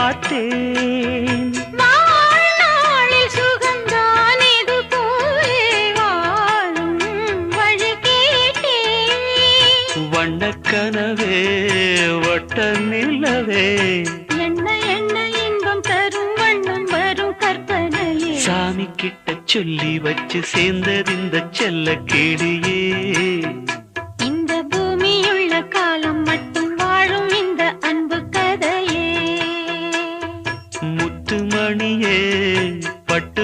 பார்த்தேன் வண்ணக்கனவே வட்ட நிலவே. என்ன என்ன இன்பம் தரும் வண்ணம் வரும் கற்பனையே. சாமி கிட்ட சொல்லி வச்சு சேர்ந்ததிந்த செல்ல கேடியே. முத்துமணியே பட்டு